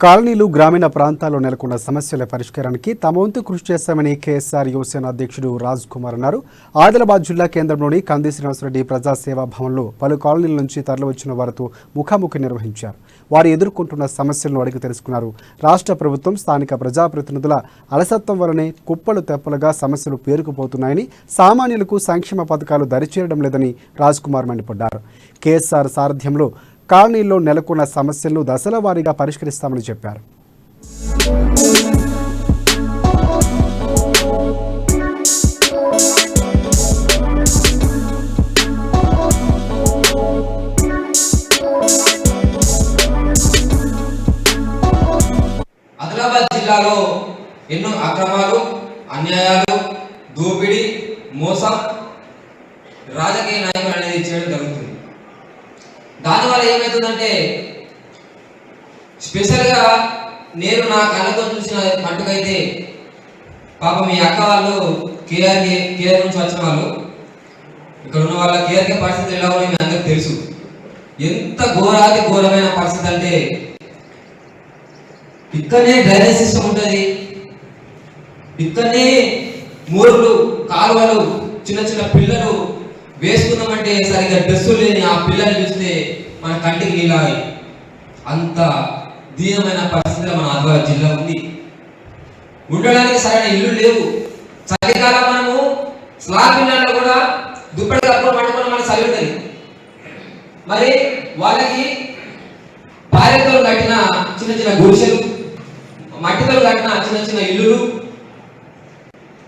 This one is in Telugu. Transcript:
కాలనీలు గ్రామీణ ప్రాంతాల్లో నెలకొన్న సమస్యల పరిష్కారానికి తమ వంతు కృషి చేస్తామని కేఎస్ఆర్ యువసేన అధ్యక్షుడు రాజ్ కుమార్ అన్నారు. ఆదిలాబాద్ జిల్లా కేంద్రంలోని కంది శ్రీనివాసరెడ్డి ప్రజాసేవా భవన్లో పలు కాలనీల నుంచి తరలివచ్చిన వారితో ముఖాముఖి నిర్వహించారు. వారు ఎదుర్కొంటున్న సమస్యలను అడిగి తెలుసుకున్నారు. రాష్ట్ర ప్రభుత్వం స్థానిక ప్రజాప్రతినిధుల అలసత్వం వలనే కుప్పలు తెప్పలుగా సమస్యలు పేరుకుపోతున్నాయని సామాన్యులకు సంక్షేమ పథకాలు దరిచేరడం లేదని రాజ్ కుమార్ మండిపడ్డారు. కేఎస్ఆర్ సారథ్యంలో కాలనీల్లో నెలకొన్న సమస్యలను దశల వారీగా పరిష్కరిస్తామని చెప్పారు. ఆదిలాబాద్ జిల్లాలో ఎన్నో అక్రమాలు అన్యాయాలు దోపిడీ మోసం రాజకీయ నాయకులు అనేది చేయడం జరుగుతుంది. దానివల్ల ఏమవుతుందంటే స్పెషల్గా నేను నా కళ్ళతో చూసిన మట్టుకైతే పాప మీ అక్క వాళ్ళు కేఆర్ కేఆర్ నుంచి వచ్చిన వాళ్ళు ఇక్కడ ఉన్న వాళ్ళ కేఆర్కే పరిస్థితి ఎలా ఉన్నాయో మీ అందరికి తెలుసు. ఎంత ఘోరాది ఘోరమైన పరిస్థితి అంటే ఇక్కడనే డ్రైనేజ్ సిస్టమ్ ఉంటుంది. ఇక్కడనే మూరులు కాలువలు చిన్న చిన్న పిల్లలు వేసుకున్నామంటే సరిగ్గా డ్రెస్సులు లేని ఆ పిల్లల్ని చూస్తే మన కంటికి నీలాయి అంత దీనమైన పరిస్థితిలో మన ఆదివారం జిల్లా ఉంది. ఉండడానికి సరైన ఇల్లు లేవు. చలికాలం మనము స్లాబ్ ఇళ్ళలో కూడా దుప్పటి కప్పుకొని పట్టుకొని మనకు చలి ఉంటుంది. మరి వాళ్ళకి పారెతో కట్టిన చిన్న చిన్న గుడిసెలు మట్టితో కట్టిన చిన్న చిన్న ఇల్లులు